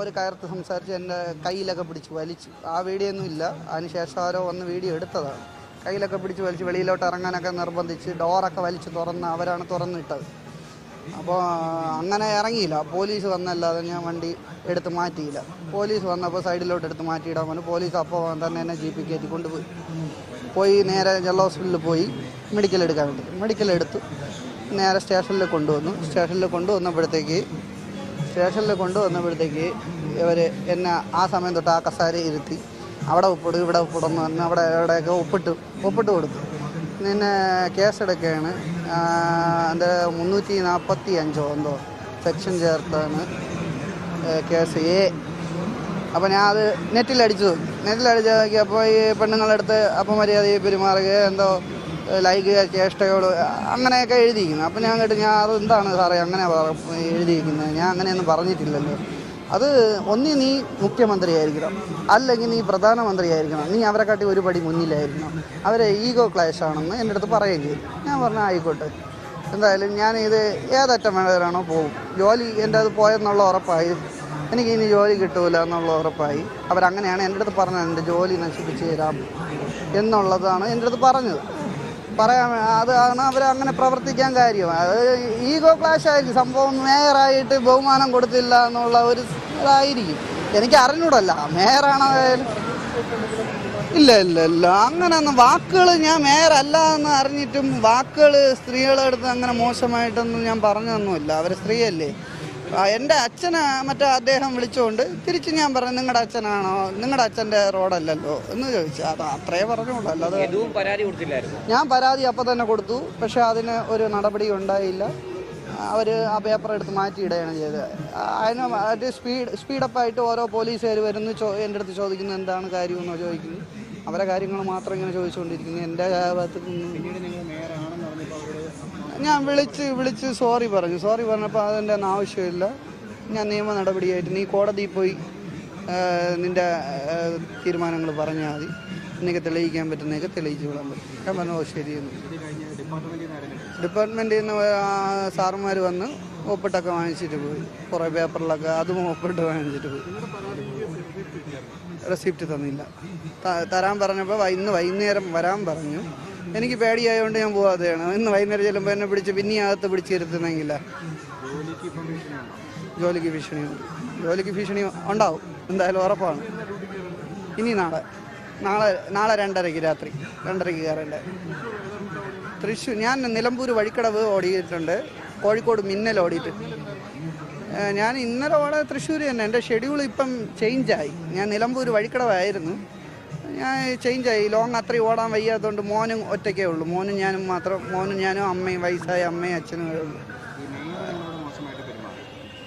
അവർ കയർത്ത് സംസാരിച്ച് എന്റെ കയ്യിലൊക്കെ പിടിച്ച് വലിച്ചു. ആ വീഡിയോ ഒന്നും ഇല്ല അതിനുശേഷം ആരോ വന്ന് വീഡിയോ എടുത്തതാണ്. കയ്യിലൊക്കെ പിടിച്ച് വലിച്ച് വെളിയിലോട്ട് ഇറങ്ങാനൊക്കെ നിർബന്ധിച്ച് ഡോറൊക്കെ വലിച്ച് തുറന്ന് അവരാണ് തുറന്നിട്ടത്. അപ്പോൾ അങ്ങനെ ഇറങ്ങിയില്ല. പോലീസ് വന്നല്ലാതെ ഞാൻ വണ്ടി എടുത്ത് മാറ്റിയില്ല. പോലീസ് വന്നപ്പോൾ സൈഡിലോട്ട് എടുത്ത് മാറ്റിയിടാൻ പറഞ്ഞു. പോലീസ് അപ്പോൾ തന്നെ എന്നെ ജി പി കയറ്റി കൊണ്ടുപോയി. പോയി നേരെ ജനറൽ ഹോസ്പിറ്റലിൽ പോയി മെഡിക്കൽ എടുക്കാൻ വേണ്ടി. മെഡിക്കൽ എടുത്തു നേരെ സ്റ്റേഷനിൽ കൊണ്ടുവന്നു. സ്റ്റേഷനിൽ കൊണ്ടുവന്നപ്പോഴത്തേക്ക് സ്റ്റേഷനിൽ കൊണ്ടുവന്നപ്പോഴത്തേക്ക് ഇവർ എന്നെ ആ സമയം തൊട്ട് ആ കസാര ഇരുത്തി അവിടെ ഒപ്പിടും ഇവിടെ ഒപ്പിടുന്നു പറഞ്ഞ് അവിടെ എവിടെയൊക്കെ ഒപ്പിട്ട് ഒപ്പിട്ട് കൊടുത്തു. നിന്നെ കേസെടുക്കുകയാണ്. എന്റെ മുന്നൂറ്റി നാൽപ്പത്തി അഞ്ചോ എന്തോ സെക്ഷൻ ചേർത്താണ് കേസ് എ. അപ്പോൾ ഞാൻ അത് നെറ്റിലടിച്ചു. നെറ്റിലടിച്ച് നോക്കി അപ്പോൾ ഈ പെണ്ണുങ്ങളടുത്ത് അപ്പം മര്യാദയിൽ പെരുമാറുക എന്തോ ലൈംഗിക ചേഷ്ടയോട് അങ്ങനെയൊക്കെ എഴുതിയിരിക്കുന്നത് അപ്പം ഞാൻ കേട്ട് ഞാൻ അതെന്താണ് സാറേ അങ്ങനെ എഴുതിയിരിക്കുന്നത്? ഞാൻ അങ്ങനെയൊന്നും പറഞ്ഞിട്ടില്ലല്ലോ. അത് ഒന്നി നീ മുഖ്യമന്ത്രി ആയിരിക്കണം അല്ലെങ്കിൽ നീ പ്രധാനമന്ത്രി ആയിരിക്കണം നീ അവരെക്കാട്ടി ഒരു പടി മുന്നിലായിരിക്കണം. അവരെ ഈഗോ ക്ലാഷ് ആണെന്ന് എന്റെ അടുത്ത് പറയുകയും ചെയ്തു. ഞാൻ പറഞ്ഞ ആയിക്കോട്ടെ. എന്തായാലും ഞാൻ ഇത് ഏതറ്റം വേണ്ടവരാണോ പോകും ജോലി എന്റെ അത് പോയെന്നുള്ള ഉറപ്പായി. എനിക്ക് ഇനി ജോലി കിട്ടൂല എന്നുള്ള ഉറപ്പായി. അവരങ്ങനെയാണ് എന്റെ അടുത്ത് പറഞ്ഞത്. എന്റെ ജോലി നശിപ്പിച്ച് തരാം എന്നുള്ളതാണ് എന്റെ അടുത്ത് പറഞ്ഞത്. പറയാൻ അതാണ് അവർ അങ്ങനെ പ്രവർത്തിക്കാൻ കാര്യം. അത് ഈഗോ ക്ലാഷ് ആയിരിക്കും. സംഭവം മേയറായിട്ട് ബഹുമാനം കൊടുത്തില്ല എന്നുള്ള ഒരു ഇതായിരിക്കും. എനിക്ക് അറിഞ്ഞൂടല്ല. മേയറാണായാലും ഇല്ല ഇല്ല ഇല്ല. അങ്ങനെയൊന്നും വാക്കുകൾ ഞാൻ മേയറല്ല എന്ന് അറിഞ്ഞിട്ടും വാക്കുകൾ സ്ത്രീകളെടുത്ത് അങ്ങനെ മോശമായിട്ടൊന്നും ഞാൻ പറഞ്ഞതൊന്നുമില്ല അവർ സ്ത്രീയല്ലേ? എന്റെ അച്ഛനെ മറ്റേ അദ്ദേഹം വിളിച്ചുകൊണ്ട് തിരിച്ച് ഞാൻ പറഞ്ഞു നിങ്ങളുടെ അച്ഛനാണോ? നിങ്ങളുടെ അച്ഛന്റെ റോഡല്ലല്ലോ? എന്ന് ചോദിച്ചു. അത് അത്രേ പറഞ്ഞുള്ളൂ. അല്ലാതെ ഇതും പരാതി കൊടുത്തില്ലായിരുന്നു. ഞാൻ പരാതി അപ്പം തന്നെ കൊടുത്തു. പക്ഷെ അതിന് ഒരു നടപടി ഉണ്ടായില്ല. അവർ ആ പേപ്പർ എടുത്ത് മാറ്റിയിടുകയാണ് ചെയ്തത്. അതിന് അത് സ്പീഡ് സ്പീഡപ്പായിട്ട് ഓരോ പോലീസുകാർ വരുന്നു ചോ എന്റെ അടുത്ത് ചോദിക്കുന്നു എന്താണ് കാര്യമെന്നോ? ചോദിക്കുന്നു. അവരെ കാര്യങ്ങൾ മാത്രം ഇങ്ങനെ ചോദിച്ചുകൊണ്ടിരിക്കുന്നു. എന്റെ ഭാഗത്ത് നിന്നും ഞാൻ വിളിച്ച് വിളിച്ച് സോറി പറഞ്ഞു. സോറി പറഞ്ഞപ്പോൾ അതിന്റെ ഒന്നും ആവശ്യമില്ല. ഞാൻ നിയമ നടപടിയായിട്ട് നീ കോടതിയിൽ പോയി നിന്റെ തീരുമാനങ്ങൾ പറഞ്ഞാൽ മതി. നിനക്ക് തെളിയിക്കാൻ പറ്റുന്നതൊക്കെ തെളിയിച്ച് വിടാൻ പറ്റും. ഞാൻ പറഞ്ഞു ഓ ശരിയെന്ന് ഡിപ്പാർട്ട്മെന്റിൽ നിന്ന് സാറുമാർ വന്ന് ഒപ്പിട്ടൊക്കെ വാങ്ങിച്ചിട്ട് പോയി. കുറേ പേപ്പറിലൊക്കെ അതും ഒപ്പിട്ട് വാങ്ങിച്ചിട്ട് പോയി. റെസിപ്റ്റ് തന്നില്ല. തരാൻ പറഞ്ഞപ്പോൾ ഇന്ന് വൈകുന്നേരം വരാൻ പറഞ്ഞു. എനിക്ക് പേടിയായതുകൊണ്ട് ഞാൻ പോവാതെയാണ് ഇന്ന് വൈകുന്നേരം ചെല്ലുമ്പോൾ എന്നെ പിടിച്ച് പിന്നെ അകത്ത് പിടിച്ചിരുത്തുന്നെങ്കില ജോലിക്ക് ഭീഷണി ജോലിക്ക് ഭീഷണി ഉണ്ടാവും. എന്തായാലും ഉറപ്പാണ്. ഇനി നാളെ. നാളെ നാളെ രണ്ടരയ്ക്ക് രാത്രി. രണ്ടരയ്ക്ക് കയറേണ്ടത് തൃശ്ശൂർ ഞാൻ നിലമ്പൂർ വഴിക്കടവ് ഓടിയിട്ടുണ്ട്. കോഴിക്കോട് മിന്നൽ ഓടിയിട്ട്. ഞാൻ ഇന്നലെ ഓടെ തൃശ്ശൂർ തന്നെ. എന്റെ ഷെഡ്യൂൾ ഇപ്പം ചേഞ്ചായി ഞാൻ നിലമ്പൂർ വഴിക്കടവായിരുന്നു. ഞാൻ ചേഞ്ചായി ലോങ് അത്രയും ഓടാൻ വയ്യാത്തതുകൊണ്ട് മോനും ഒറ്റയ്ക്കേ ഉള്ളൂ. മോനും ഞാനും മാത്രം മോനും ഞാനും അമ്മയും വയസ്സായ അമ്മയും അച്ഛനും ഉള്ളൂ.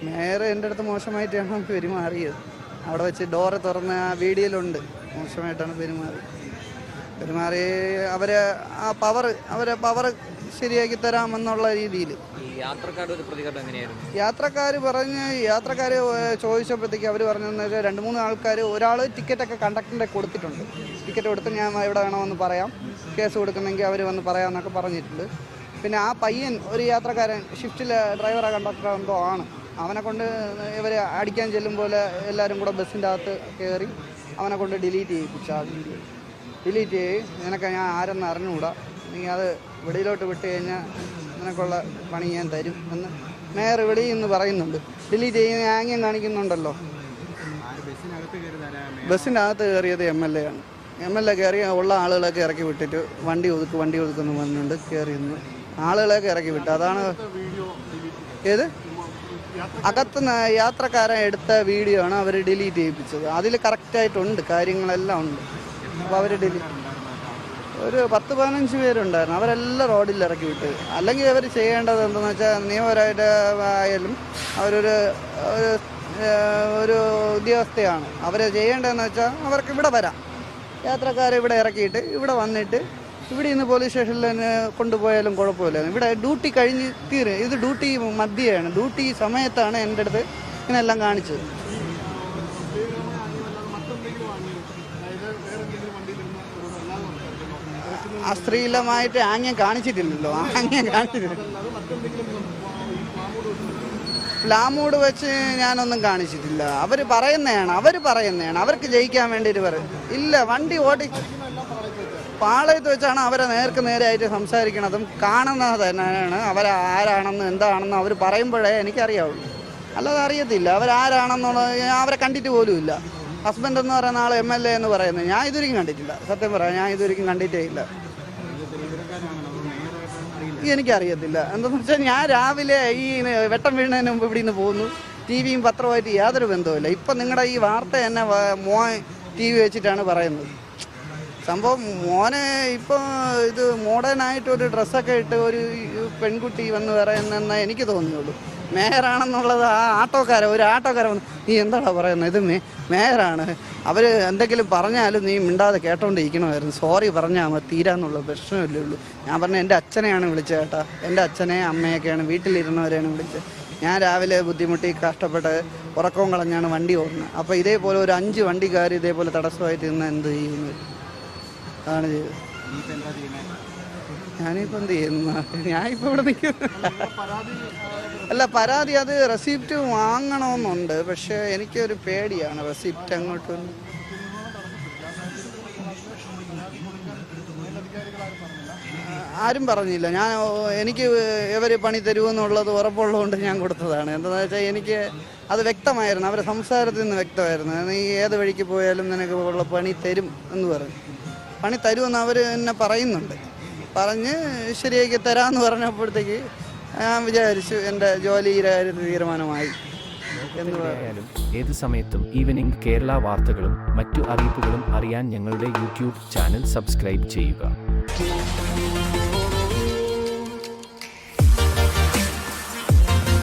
മേയർ എന്റെ അടുത്ത് മോശമായിട്ടാണ് പെരുമാറിയത്. അവിടെ വെച്ച് ഡോറ് തുറന്ന് ആ വീഡിയോയിലുണ്ട് മോശമായിട്ടാണ് പെരുമാറി പെരുമാറി അവരെ ആ പവർ അവരെ പവർ ശരിയാക്കി തരാമെന്നുള്ള രീതിയിൽ. ഒരു പ്രതികരണം എങ്ങനെയായിരുന്നു? യാത്രക്കാർ പറഞ്ഞ് യാത്രക്കാർ ചോദിച്ചപ്പോഴത്തേക്ക് അവർ പറഞ്ഞു രണ്ട് മൂന്ന് ആൾക്കാർ ഒരാൾ ടിക്കറ്റൊക്കെ കണ്ടക്ടറിന്റെ കൊടുത്തിട്ടുണ്ട്. ടിക്കറ്റ് കൊടുത്ത് ഞാൻ എവിടെ വേണമെന്ന് പറയാം. കേസ് കൊടുക്കുന്നെങ്കിൽ അവർ വന്ന് പറയാമെന്നൊക്കെ പറഞ്ഞിട്ടുണ്ട്. പിന്നെ ആ പയ്യൻ ഒരു യാത്രക്കാരൻ ഷിഫ്റ്റിലെ ഡ്രൈവറോ കണ്ടക്ടറോ എന്തോ ആണ്. അവനെ കൊണ്ട് ഇവർ അടിക്കാൻ പോലെ എല്ലാവരും കൂടെ ബസ്സിന്റെ അകത്ത് കയറി അവനെ കൊണ്ട് ഡിലീറ്റ് ചെയ്യിപ്പിച്ചു. ഡിലീറ്റ് ചെയ്യും നിനക്ക് ഞാൻ ആരെന്ന് അറിഞ്ഞുകൂടാ നീ അത് വെളിയിലോട്ട് വിട്ട് കഴിഞ്ഞാൽ നിനക്കുള്ള പണി ഞാൻ തരും എന്ന് മേയർ ഇവിടെ ഇന്ന് പറയുന്നുണ്ട്. ഡിലീറ്റ് ചെയ്യുന്ന ആംഗ്യം കാണിക്കുന്നുണ്ടല്ലോ. ബസ്സിന്റെ അകത്ത് കയറിയത് എം എൽ എ ആണ്. എം എൽ എ കയറി ഉള്ള ആളുകളൊക്കെ ഇറക്കി വിട്ടിട്ട് വണ്ടി ഒതുക്ക് വണ്ടി ഒതുക്കുന്നു പറഞ്ഞുകൊണ്ട് കയറി നിന്ന് ആളുകളെയൊക്കെ ഇറക്കി വിട്ടു. അതാണ് ഏത്? അകത്ത് യാത്രക്കാരെ യാത്രക്കാരൻ എടുത്ത വീഡിയോ ആണ് അവർ ഡിലീറ്റ് ചെയ്യിപ്പിച്ചത്. അതിൽ കറക്റ്റായിട്ടുണ്ട് കാര്യങ്ങളെല്ലാം ഉണ്ട്. അപ്പോൾ അവർ ഡിലീറ്റ് ഒരു പത്ത് പതിനഞ്ച് പേരുണ്ടായിരുന്നു. അവരെല്ലാം റോഡിൽ ഇറക്കി വിട്ട്. അല്ലെങ്കിൽ അവർ ചെയ്യേണ്ടത് എന്താണെന്ന് വെച്ചാൽ നിയമപരമായിട്ട് ആയാലും അവരൊരു ഒരു ഒരു ഉദ്യോഗസ്ഥയാണ്. അവർ ചെയ്യേണ്ടതെന്ന് വെച്ചാൽ അവർക്ക് ഇവിടെ വരാം. യാത്രക്കാരെ ഇവിടെ ഇറക്കിയിട്ട് ഇവിടെ വന്നിട്ട് ഇവിടെ ഇന്ന് പോലീസ് സ്റ്റേഷനിൽ തന്നെ കൊണ്ടുപോയാലും കുഴപ്പമില്ല. ഇവിടെ ഡ്യൂട്ടി കഴിഞ്ഞ് തീരും. ഇത് ഡ്യൂട്ടി മധ്യയാണ്. ഡ്യൂട്ടി സമയത്താണ് എന്റെ അടുത്ത് ഇതിനെല്ലാം കാണിച്ചത്. അശ്ലീലമായിട്ട് ആംഗ്യം കാണിച്ചിട്ടില്ലല്ലോ. ആംഗ്യം കാണിച്ചിട്ടില്ല. പ്ലാമൂട് വെച്ച് ഞാനൊന്നും കാണിച്ചിട്ടില്ല. അവർ പറയുന്നതാണ് അവർ പറയുന്നതാണ്. അവർക്ക് ജയിക്കാൻ വേണ്ടിയിട്ട് പറയും. ഇല്ല വണ്ടി ഓടി പാളയത്ത് വെച്ചാണ് അവരെ നേർക്ക് നേരെയായിട്ട് സംസാരിക്കണതും കാണുന്നത് തന്നെയാണ്. അവരാരാണെന്ന് എന്താണെന്ന് അവർ പറയുമ്പോഴേ എനിക്കറിയാവുള്ളൂ. അല്ലാതെ അറിയത്തില്ല. അവരാരാണെന്നുള്ളത് ഞാൻ അവരെ കണ്ടിട്ട് പോലുമില്ല ഹസ്ബൻഡ് എന്ന് പറയുന്ന ആൾ എം എൽ എ എന്ന് പറയുന്നത്. ഞാൻ ഇതുവരെയും കണ്ടിട്ടില്ല. സത്യം പറയാം ഞാൻ ഇതുവരെയും കണ്ടിട്ടേ ഇല്ല. എനിക്കറിയത്തില്ല. എന്താണെന്ന് വെച്ചാൽ ഞാൻ രാവിലെ ഈ വെട്ടം വീണതിന് മുമ്പ് ഇവിടെ നിന്ന് പോകുന്നു. ടി വിയും പത്രവുമായിട്ട് യാതൊരു ബന്ധവുമില്ല. ഇപ്പം നിങ്ങളുടെ ഈ വാർത്ത തന്നെ മോ ടി വി വെച്ചിട്ടാണ് പറയുന്നത്. സംഭവം മോനെ ഇപ്പോൾ ഇത് മോഡേൺ ആയിട്ട് ഒരു ഡ്രസ്സൊക്കെ ഇട്ട് ഒരു പെൺകുട്ടി വന്ന് പറയുന്നെന്നേ എനിക്ക് തോന്നിയുള്ളൂ മേയറാണെന്നുള്ളത് ആ ആട്ടോക്കാരൻ ഒരു ആട്ടോക്കാരൻ വന്ന് നീ എന്താടാ പറയുന്നത് ഇത് മേ മേയറാണ്. അവർ എന്തെങ്കിലും പറഞ്ഞാലും നീ മിണ്ടാതെ കേട്ടോണ്ടിരിക്കണമായിരുന്നു. സോറി പറഞ്ഞാൽ മതി തീരാന്നുള്ള പ്രശ്നമില്ലേ ഉള്ളൂ. ഞാൻ പറഞ്ഞ എന്റെ അച്ഛനെയാണ് വിളിച്ചത് കേട്ടാ. എന്റെ അച്ഛനെ അമ്മയൊക്കെയാണ് വീട്ടിലിരുന്നവരെയാണ് വിളിച്ചത് ഞാൻ രാവിലെ ബുദ്ധിമുട്ടി കഷ്ടപ്പെട്ട് ഉറക്കവും കളഞ്ഞാണ് വണ്ടി ഓടുന്നത്. അപ്പോൾ ഇതേപോലെ ഒരു അഞ്ച് വണ്ടിക്കാർ ഇതേപോലെ തടസ്സമായിട്ട് നിന്ന് എന്ത് ചെയ്യുന്നു? അതാണ് ചെയ്തത്. ഞാനിപ്പോൾ എന്ത് ചെയ്യുന്നു? ഞാനിപ്പോൾ ഇവിടെ നിൽക്കുന്നു. അല്ല പരാതി അത് റെസിപ്റ്റ് വാങ്ങണമെന്നുണ്ട്. പക്ഷേ എനിക്കൊരു പേടിയാണ് റെസിപ്റ്റ് അങ്ങോട്ട് ആരും പറഞ്ഞില്ല. ഞാൻ എനിക്ക് ഇവർ പണി തരുമെന്നുള്ളത് ഉറപ്പുള്ളതുകൊണ്ട് ഞാൻ കൊടുത്തതാണ്. എന്താണെന്ന് വെച്ചാൽ എനിക്ക് അത് വ്യക്തമായിരുന്നു. അവരെ സംസാരത്തിൽ നിന്ന് വ്യക്തമായിരുന്നു. നീ ഏത് വഴിക്ക് പോയാലും നിനക്ക് ഉള്ള പണി തരും എന്ന് പറഞ്ഞു. പണി തരുമെന്ന് അവർ എന്നെ പറയുന്നുണ്ട്. പറഞ്ഞ് ശരിയാക്കി തരാമെന്ന് പറഞ്ഞപ്പോഴത്തേക്ക് ഞാൻ വിചാരിച്ചു എന്റെ ജോലി കാര്യത്തിൽ തീരുമാനമായി. എന്ന് പറഞ്ഞു. ഏത് സമയത്തും ഈവനിംഗ് കേരള വാർത്തകളും മറ്റു അറിയിപ്പുകളും അറിയാൻ ഞങ്ങളുടെ യൂട്യൂബ് ചാനൽ സബ്സ്ക്രൈബ് ചെയ്യുക.